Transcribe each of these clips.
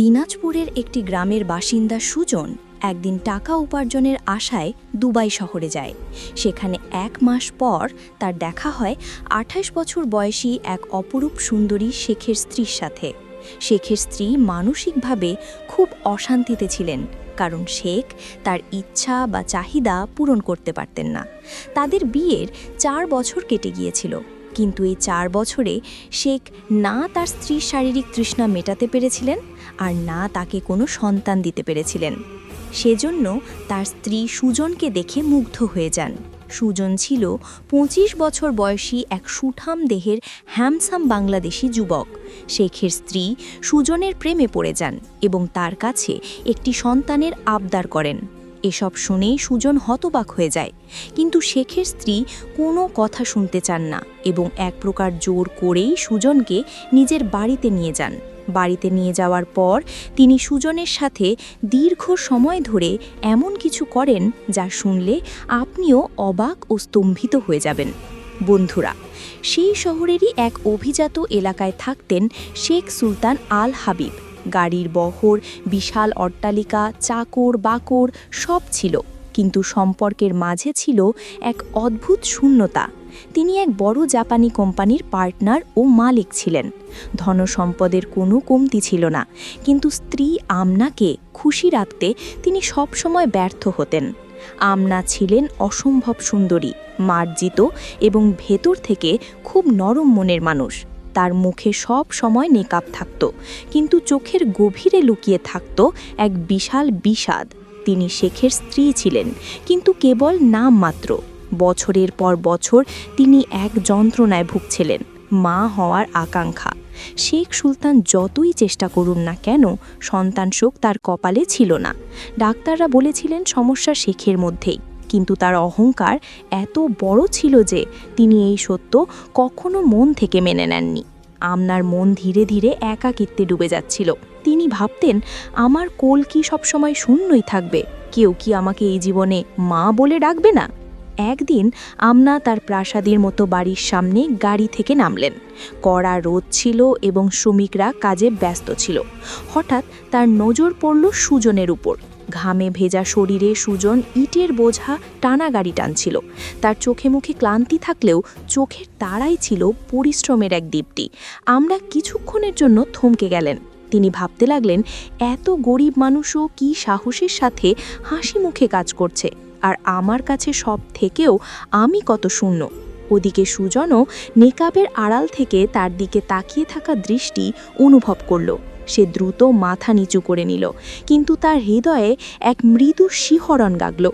দিনাজপুরের একটি গ্রামের বাসিন্দা সুজন একদিন টাকা উপার্জনের আশায় দুবাই শহরে যায়। সেখানে এক মাস পর তার দেখা হয় আঠাশ বছর বয়সী এক অপরূপ সুন্দরী শেখের স্ত্রীর সাথে। শেখের স্ত্রী মানসিকভাবে খুব অশান্তিতে ছিলেন, কারণ শেখ তার ইচ্ছা বা চাহিদা পূরণ করতে পারতেন না। তাদের বিয়ের চার বছর কেটে গিয়েছিল। কিন্তু এই চার বছরে শেখ না তার স্ত্রীর শারীরিক তৃষ্ণা মেটাতে পেরেছিলেন আর না তাকে কোনো সন্তান দিতে পেরেছিলেন। সেজন্য তার স্ত্রী সুজনকে দেখে মুগ্ধ হয়ে যান। সুজন ছিল পঁচিশ বছর বয়সী এক সুঠাম দেহের হ্যামসাম বাংলাদেশি যুবক। শেখের স্ত্রী সুজনের প্রেমে পড়ে যান এবং তার কাছে একটি সন্তানের আবদার করেন। এসব শুনেই সুজন হতবাক হয়ে যায়। কিন্তু শেখের স্ত্রী কোনো কথা শুনতে চান না এবং এক প্রকার জোর করেই সুজনকে নিজের বাড়িতে নিয়ে যান। বাড়িতে নিয়ে যাওয়ার পর তিনি সুজনের সাথে দীর্ঘ সময় ধরে এমন কিছু করেন যা শুনলে আপনিও অবাক ও স্তম্ভিত হয়ে যাবেন। বন্ধুরা, সেই শহরেরই এক অভিজাত এলাকায় থাকতেন শেখ সুলতান আল হাবিব। গাড়ির বহর, বিশাল অট্টালিকা, চাকর, বাকর, সব ছিল। কিন্তু সম্পর্কের মাঝে ছিল এক অদ্ভুত শূন্যতা। তিনি এক বড় জাপানি কোম্পানির পার্টনার ও মালিক ছিলেন। ধনসম্পদের কোনো কমতি ছিল না। কিন্তু স্ত্রী আমনাকে খুশি রাখতে তিনি সবসময় ব্যর্থ হতেন। আমনা ছিলেন অসম্ভব সুন্দরী, মার্জিত এবং ভেতর থেকে খুব নরম মনের মানুষ। তার মুখে সব সময় নেকাব থাকত, কিন্তু চোখের গভীরে লুকিয়ে থাকত এক বিশাল বিষাদ। তিনি শেখের স্ত্রী ছিলেন, কিন্তু কেবল নাম মাত্র। বছরের পর বছর তিনি এক যন্ত্রণায় ভুগছিলেন, মা হওয়ার আকাঙ্ক্ষা। শেখ সুলতান যতই চেষ্টা করুন না কেন, সন্তান শোক তার কপালে ছিল না। ডাক্তাররা বলেছিলেন সমস্যা শেখের মধ্যেই। কিন্তু তার অহংকার এত বড় ছিল যে তিনি এই সত্য কখনো মন থেকে মেনে নেননি। আমনার মন ধীরে ধীরে একাকিত্বে ডুবে যাচ্ছিল। তিনি ভাবতেন, আমার কোল কি সবসময় শূন্যই থাকবে? কেউ কি আমাকে এই জীবনে মা বলে ডাকবে না? একদিন আমনা তার প্রাসাদের মতো বাড়ির সামনে গাড়ি থেকে নামলেন। কড়া রোদ ছিল এবং শ্রমিকরা কাজে ব্যস্ত ছিল। হঠাৎ তার নজর পড়ল সুজনের উপর। ঘামে ভেজা শরীরে সুজন ইটের বোঝা টানা গাড়ি টানছিল। তার চোখে মুখে ক্লান্তি থাকলেও চোখের তারাই ছিল পরিশ্রমের এক দীপ্তি। আমরা কিছুক্ষণের জন্য থমকে গেলেন। তিনি ভাবতে লাগলেন, এত গরিব মানুষও কি সাহসের সাথে হাসি মুখে কাজ করছে? আর আমার কাছে সব থেকেও আমি কত শূন্য? ওদিকে সুজনও নেকাবের আড়াল থেকে তার দিকে তাকিয়ে থাকা দৃষ্টি অনুভব করল। সে দ্রুত মাথা নিচু করে নিল, কিন্তু তার হৃদয়ে এক মৃদু শিহরণ গাগল,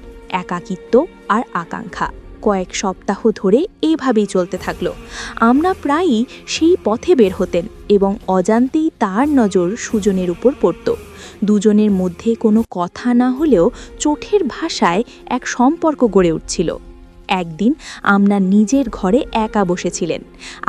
একাকিত্ব আর আকাঙ্ক্ষা। কয়েক সপ্তাহ ধরে এইভাবেই চলতে থাকল। আমরা প্রায়ই সেই পথে বের হতেন এবং অজান্তেই তার নজর সুজনের উপর পড়ত। দুজনের মধ্যে কোনো কথা না হলেও চোখের ভাষায় এক সম্পর্ক গড়ে উঠছিল। একদিন আমরা নিজের ঘরে একা বসেছিলেন।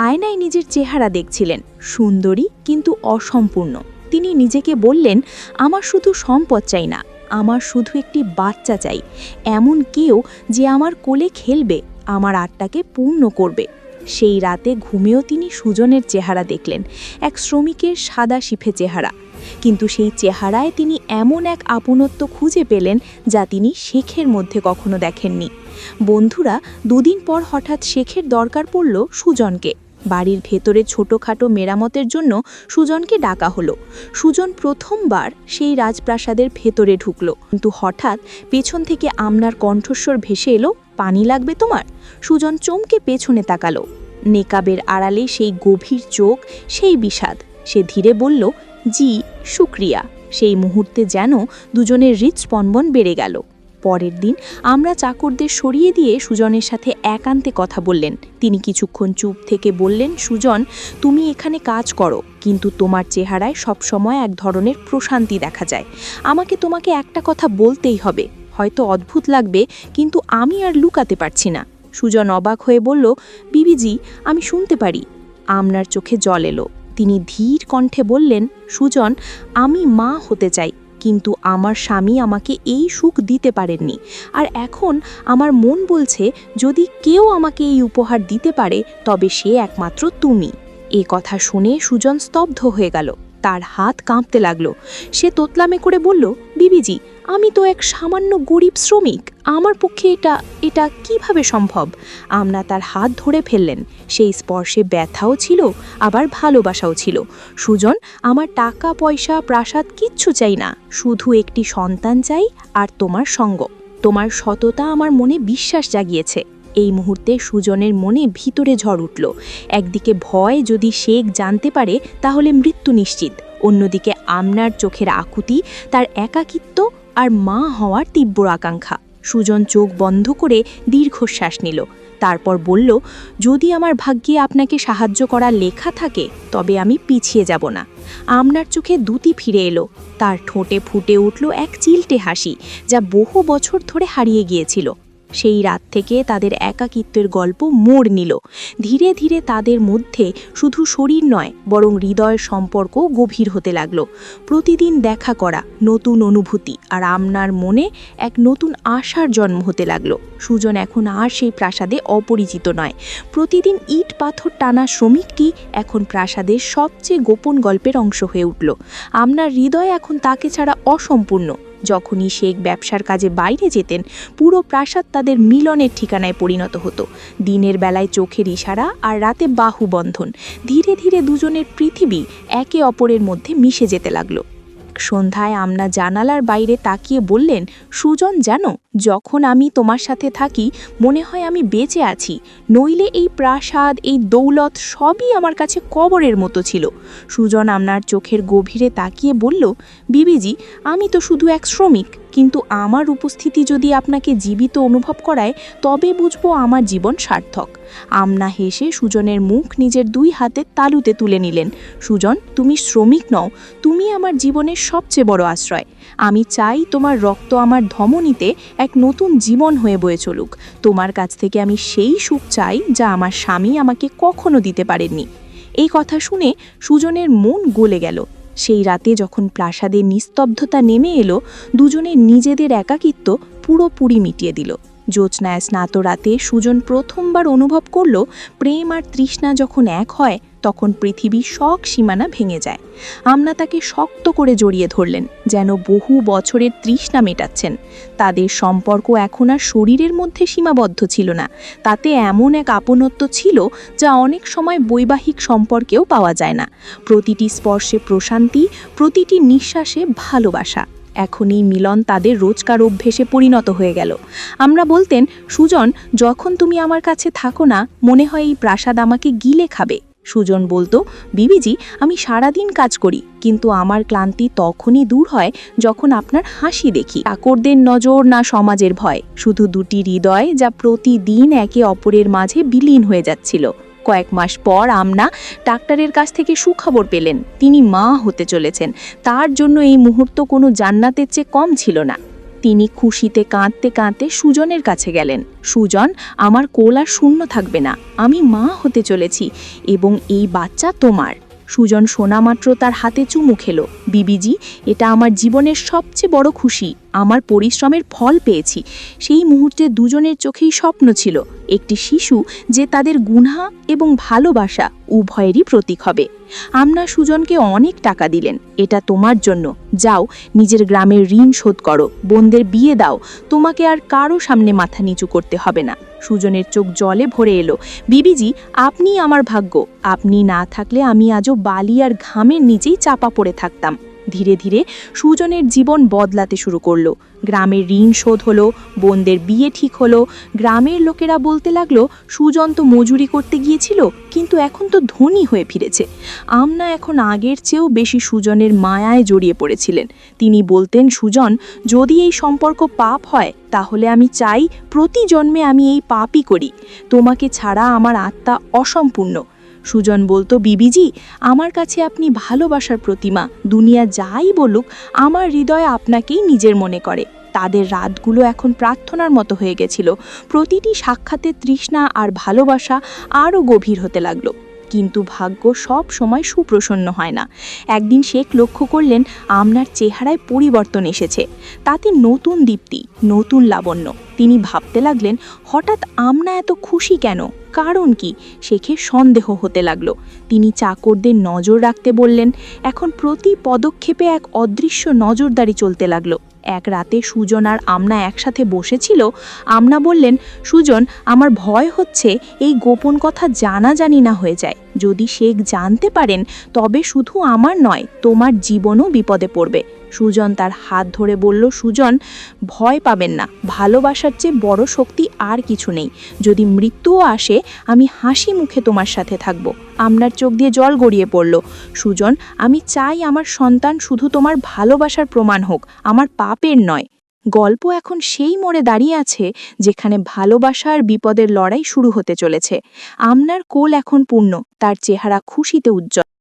আয়নায় নিজের চেহারা দেখছিলেন, সুন্দরী কিন্তু অসম্পূর্ণ। তিনি নিজেকে বললেন, আমার শুধু সম্পদ চাই না, আমার শুধু একটি বাচ্চা চাই। এমন কেউ যে আমার কোলে খেলবে, আমার আটটাকে পূর্ণ করবে। সেই রাতে ঘুমেও তিনি সুজনের চেহারা দেখলেন, এক শ্রমিকের সাদা শিফে চেহারা। কিন্তু সেই চেহারায় তিনি এমন এক আপনত্ব খুঁজে পেলেন, যা তিনি শেখের মধ্যে কখনো দেখেননি। বন্ধুরা, দুদিন পর হঠাৎ শেখের দরকার পড়ল সুজনকে। বাড়ির ভেতরে ছোটোখাটো মেরামতের জন্য সুজনকে ডাকা হলো। সুজন প্রথমবার সেই রাজপ্রাসাদের ভেতরে ঢুকলো। কিন্তু হঠাৎ পেছন থেকে আমনার কণ্ঠস্বর ভেসে এলো, পানি লাগবে তোমার? সুজন চমকে পেছনে তাকালো। নেকাবের আড়ালে সেই গভীর চোখ, সেই বিষাদ। সে ধীরে বলল, জি, শুক্রিয়া। সেই মুহূর্তে যেন দুজনের হৃদস্পন্দন বেড়ে গেল। পরের দিন আমরা চাকরদের সরিয়ে দিয়ে সুজনের সাথে একান্তে কথা বললেন। তিনি কিছুক্ষণ চুপ থেকে বললেন, সুজন, তুমি এখানে কাজ করো, কিন্তু তোমার চেহারায় সবসময় এক ধরনের প্রশান্তি দেখা যায়। আমাকে তোমাকে একটা কথা বলতেই হবে। হয়তো অদ্ভুত লাগবে, কিন্তু আমি আর লুকাতে পারছি না। সুজন অবাক হয়ে বলল, বিবিজি, আমি শুনতে পারি। আমনার চোখে জল এলো। তিনি ধীর কণ্ঠে বললেন, সুজন, আমি মা হতে চাই। কিন্তু আমার স্বামী আমাকে এই সুখ দিতে পারেননি। আর এখন আমার মন বলছে, যদি কেউ আমাকে এই উপহার দিতে পারে, তবে সে একমাত্র তুমি। এ কথা শুনে সুজন স্তব্ধ হয়ে গেল। তার হাত কাঁপতে লাগল। সে তোতলামে করে বলল বিবিজি, আমি তো এক সামান্য গরিব শ্রমিক। আমার পক্ষে এটা এটা কীভাবে সম্ভব? আমনা তার হাত ধরে ফেললেন। সেই স্পর্শে ব্যথাও ছিল, আবার ভালোবাসাও ছিল। সুজন, আমার টাকা, পয়সা, প্রাসাদ কিচ্ছু চাই না। শুধু একটি সন্তান চাই আর তোমার সঙ্গ। তোমার সততা আমার মনে বিশ্বাস জাগিয়েছে। এই মুহূর্তে সুজনের মনে ভিতরে ঝড় উঠল। একদিকে ভয় যদি শেখ জানতে পারে, তাহলে মৃত্যু নিশ্চিত। অন্যদিকে আমনার চোখের আকুতি, তার একাকিত্ব আর মা হওয়ার তীব্র আকাঙ্ক্ষা। সুজন চোখ বন্ধ করে দীর্ঘশ্বাস নিল। তারপর বলল, যদি আমার ভাগ্যে আপনাকে সাহায্য করা লেখা থাকে, তবে আমি পিছিয়ে যাব না। আমনার চোখে দুটি ফিরে এলো। তার ঠোঁটে ফুটে উঠল এক চিলটে হাসি, যা বহু বছর ধরে হারিয়ে গিয়েছিল। সেই রাত থেকে তাদের একাকিত্বের গল্প মোড় নিল। ধীরে ধীরে তাদের মধ্যে শুধু শরীর নয়, বরং হৃদয়ের সম্পর্ক গভীর হতে লাগল। প্রতিদিন দেখা করা, নতুন অনুভূতি আর আমনার মনে এক নতুন আশার জন্ম হতে লাগল। সুজন এখন আর সেই প্রাসাদে অপরিচিত নয়। প্রতিদিন ইট পাথর টানা শ্রমিকটি এখন প্রাসাদের সবচেয়ে গোপন গল্পের অংশ হয়ে উঠল। আমনার হৃদয় এখন তাকে ছাড়া অসম্পূর্ণ। যখনই শেখ ব্যবসার কাজে বাইরে যেতেন, পুরো প্রাসাদ তাদের মিলনের ঠিকানায় পরিণত হতো। দিনের বেলায় চোখের ইশারা আর রাতে বাহুবন্ধন ধীরে ধীরে দুজনের পৃথিবী একে অপরের মধ্যে মিশে যেতে লাগল। সন্ধ্যায় আমনা জানালার বাইরে তাকিয়ে বললেন, সুজন, জানো, যখন আমি তোমার সাথে থাকি, মনে হয় আমি বেঁচে আছি। নইলে এই প্রাসাদ, এই দৌলত সবই আমার কাছে কবরের মতো ছিল। সুজন আমনার চোখের গভীরে তাকিয়ে বলল, বিবিজি, আমি তো শুধু এক শ্রমিক। কিন্তু আমার উপস্থিতি যদি আপনাকে জীবিত অনুভব করায়, তবে বুঝব আমার জীবন সার্থক। আমনা হেসে সুজনের মুখ নিজের দুই হাতে তালুতে তুলে নিলেন। সুজন, তুমি শ্রমিক নও, তুমি আমার জীবনের সবচেয়ে বড় আশ্রয়। আমি চাই তোমার রক্ত আমার ধমনীতে এক নতুন জীবন হয়ে বয়ে চলুক। তোমার কাছ থেকে আমি সেই সুখ চাই যা আমার স্বামী আমাকে কখনো দিতে পারেননি। এই কথা শুনে সুজনের মন গলে গেল। সেই রাতে যখন প্রাসাদের নিস্তব্ধতা নেমে এলো দুজনের নিজেদের একাকিত্ব পুরোপুরি মিটিয়ে দিল। জ্যোৎস্নায় স্নাত রাতে সুজন প্রথমবার অনুভব করল প্রেম আর তৃষ্ণা যখন এক হয়, তখন পৃথিবী শখ সীমানা ভেঙে যায়। আমনা তাকে শক্ত করে জড়িয়ে ধরলেন, যেন বহু বছরের তৃষ্ণা মেটাচ্ছেন। তাদের সম্পর্ক এখন আর শরীরের মধ্যে সীমাবদ্ধ ছিল না। তাতে এমন এক আপনত্ব ছিল যা অনেক সময় বৈবাহিক সম্পর্কেও পাওয়া যায় না। প্রতিটি স্পর্শে প্রশান্তি, প্রতিটি নিঃশ্বাসে ভালোবাসা। এখন এই মিলন তাদের রোজকার অভ্যেসে পরিণত হয়ে গেল। আমরা বলতেন, সুজন, যখন তুমি আমার কাছে থাকো না, মনে হয় এই প্রাসাদ আমাকে গিলে খাবে। সুজন বলতো, বিবিজি, আমি সারাদিন কাজ করি, কিন্তু আমার ক্লান্তি তখনই দূর হয় যখন আপনার হাসি দেখি। আকরদের নজর না সমাজের ভয়, শুধু দুটি হৃদয় যা প্রতিদিন একে অপরের মাঝে বিলীন হয়ে যাচ্ছিল। কয়েক মাস পর আমনা ডাক্তারের কাছ থেকে সুখবর পেলেন। তিনি মা হতে চলেছেন। তার জন্য এই মুহূর্ত কোনো জান্নাতের চেয়ে কম ছিল না। তিনি খুশিতে কাঁদতে কাঁদতে সুজনের কাছে গেলেন। সুজন, আমার কোল আর শূন্য থাকবে না। আমি মা হতে চলেছি এবং এই বাচ্চা তোমার। সুজন শোনা মাত্র তার হাতে চুমু খেলো। বিবিজি, এটা আমার জীবনের সবচেয়ে বড় খুশি। আমার পরিশ্রমের ফল পেয়েছি। সেই মুহূর্তে দুজনের চোখেই স্বপ্ন ছিল, একটি শিশু যে তাদের গুণা এবং ভালোবাসা উভয়েরই প্রতীক হবে। আমনা সুজনকে অনেক টাকা দিলেন, এটা তোমার জন্য। যাও, নিজের গ্রামের ঋণ শোধ করো বোনদের বিয়ে দাও, তোমাকে আর কারও সামনে মাথা নিচু করতে হবে না। সুজনের চোখ জলে ভরে এলো, বিবিজি আপনি আমার ভাগ্য। আপনি না থাকলে আমি আজও বালি আর ঘামের নিচেই চাপা পড়ে থাকতাম। ধীরে ধীরে সুজনের জীবন বদলাতে শুরু করল। গ্রামের ঋণ শোধ হলো, বোনদের বিয়ে ঠিক হলো, গ্রামের লোকেরা বলতে লাগল, সুজন তো মজুরি করতে গিয়েছিল, কিন্তু এখন তো ধনী হয়ে ফিরেছে। আমনা এখন আগের চেয়েও বেশি সুজনের মায়ায় জড়িয়ে পড়েছিলেন। তিনি বলতেন, সুজন, যদি এই সম্পর্ক পাপ হয়, তাহলে আমি চাই প্রতি জন্মে আমি এই পাপই করি। তোমাকে ছাড়া আমার আত্মা অসম্পূর্ণ। সুজন বলতো, বিবিজি, আমার কাছে আপনি ভালোবাসার প্রতিমা। দুনিয়া যাই বলুক, আমার হৃদয় আপনাকেই নিজের মনে করে। তাদের রাতগুলো এখন প্রার্থনার মতো হয়ে গেছিল। প্রতিটি সাক্ষাতে তৃষ্ণা আর ভালোবাসা আরও গভীর হতে লাগল। কিন্তু ভাগ্য সব সময় সুপ্রসন্ন হয় না। একদিন শেখ লক্ষ্য করলেন আমনার চেহারায় পরিবর্তন এসেছে। তাতে নতুন দীপ্তি, নতুন লাবণ্য। তিনি ভাবতে লাগলেন, হঠাৎ আমনা এত খুশি কেন? কারণ কি? শেখে সন্দেহ হতে লাগল। তিনি চাকরদের নজর রাখতে বললেন, এখন প্রতি পদক্ষেপে এক অদৃশ্য নজরদারি চলতে লাগল। এক রাতে সুজন আর আমনা একসাথে বসেছিল। আমনা বললেন, সুজন, আমার ভয় হচ্ছে, এই গোপন কথা জানা জানি না হয়ে যায়। যদি শেখ জানতে পারেন, তবে শুধু আমার নয়, তোমার জীবনও বিপদে পড়বে। সুজন তার হাত ধরে বলল, সুজন, ভয় পাবেন না। ভালোবাসার চেয়ে বড় শক্তি আর কিছু নেই। যদি মৃত্যুও আসে, আমি হাসি মুখে তোমার সাথে থাকব। আমনার চোখ দিয়ে জল গড়িয়ে পড়ল। সুজন, আমি চাই আমার সন্তান শুধু তোমার ভালোবাসার প্রমাণ হোক, আমার পাপের নয়। গল্প এখন সেই মোড়ে দাঁড়িয়ে আছে, যেখানে ভালোবাসা আর বিপদের লড়াই শুরু হতে চলেছে। আমনার কোল এখন পূর্ণ, তার চেহারা খুশিতে উজ্জ্বল।